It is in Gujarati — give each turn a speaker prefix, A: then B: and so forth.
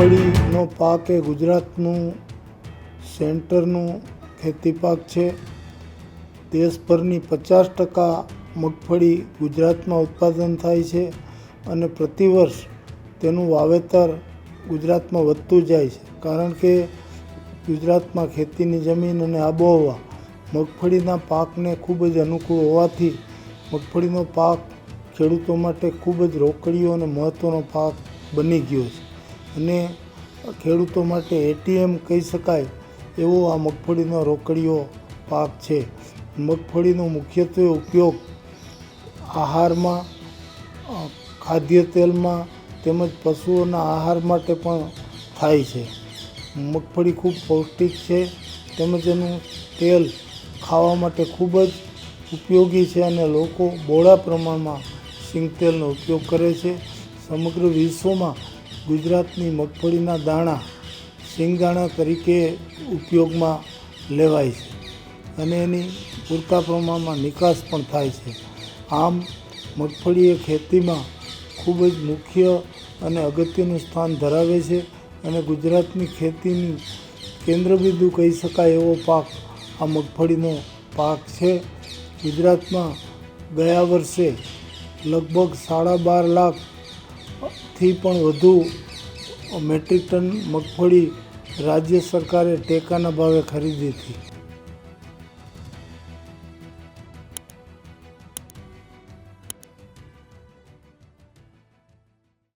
A: મગફળીનો પાક એ ગુજરાતનું સેન્ટરનું ખેતી પાક છે. દેશભરની પચાસ ટકા મગફળી ગુજરાતમાં ઉત્પાદન થાય છે અને પ્રતિવર્ષ તેનું વાવેતર ગુજરાતમાં વધતું જાય છે. કારણ કે ગુજરાતમાં ખેતીની જમીન અને આબોહવા મગફળીના પાકને ખૂબ જ અનુકૂળ હોવાથી મગફળીનો પાક ખેડૂતો માટે ખૂબ જ રોકડીયો અને મહત્ત્વનો પાક બની ગયો છે. અને ખેડૂતો માટે એટીએમ કહી શકાય એવો આ મગફળીનો રોકડીયો પાક છે. મગફળીનો મુખ્યત્વે ઉપયોગ આહારમાં ખાદ્ય તેલમાં તેમજ પશુઓના આહાર માટે પણ થાય છે. મગફળી ખૂબ પૌષ્ટિક છે તેમજ એનું તેલ ખાવા માટે ખૂબ જ ઉપયોગી છે અને લોકો બહોળા પ્રમાણમાં સિંગતેલનો ઉપયોગ કરે છે. સમગ્ર વિશ્વમાં ગુજરાતની મગફળીના દાણા સિંગદાણા તરીકે ઉપયોગમાં લેવાય છે અને એની પૂરતા પ્રમાણમાં નિકાસ પણ થાય છે. આમ મગફળી એ ખેતીમાં ખૂબ જ મુખ્ય અને અગત્યનું સ્થાન ધરાવે છે અને ગુજરાતની ખેતીની કેન્દ્રબિંદુ કહી શકાય એવો પાક આ મગફળીનો પાક છે. ગુજરાતમાં ગયા વર્ષે લગભગ સાડા બાર લાખથી પણ વધુ મેટ્રિક ટન મગફળી રાજ્ય સરકારે ટેકાના ભાવે ખરીદી હતી.